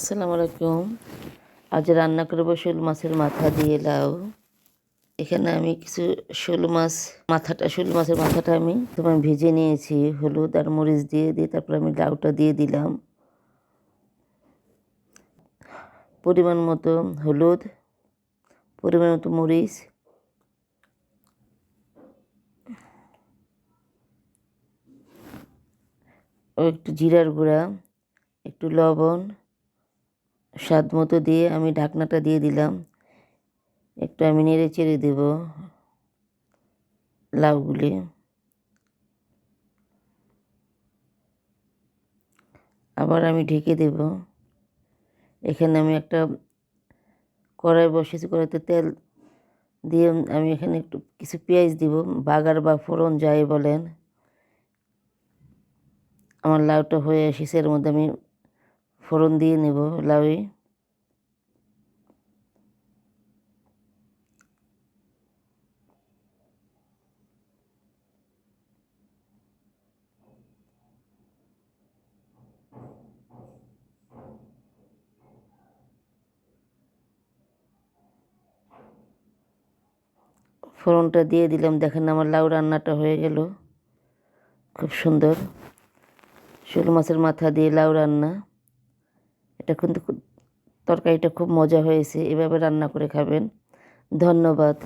আসসালামু আলাইকুম। আজ রান্না করব শোল মাছের মাথা দিয়ে লাউ। এখানে আমি কিছু শোল মাছ, মাথাটা, শোল মাছের মাথাটা আমি তোমার ভেজে নিয়েছি। হলুদ আর মরিচ দিয়ে দিয়ে তারপর আমি লাউটা দিয়ে দিলাম। পরিমাণ মতো হলুদ, পরিমাণ মতো মরিচ। ও একটু জিরার গুঁড়া, একটু লবণ। স্বাদ মতো দিয়ে আমি ঢাকনাটা দিয়ে দিলাম। একটু আমি নেড়ে চেড়ে দেব লাউগুলি। আবার আমি ঢেকে দেব। এখানে আমি একটা কড়াই বসেছি, কড়াইতে তেল দিয়ে আমি এখানে একটু কিছু পেঁয়াজ দিব, বাগার বা ফোড়ন যাই বলেন। আমার লাউটা হয়ে এসেছে, এর মধ্যে আমি ফোড়ন দিয়ে নেব লাউয়ে। ফোড়নটা দিয়ে দিলাম, দেখেন আমার লাউ রান্নাটা হয়ে গেল। খুব সুন্দর। শোল মাছের মাথা দিয়ে লাউ রান্না। এটা কিন্তু তরকারিটা খুব মজা হয়েছে। এভাবে রান্না করে খাবেন। ধন্যবাদ।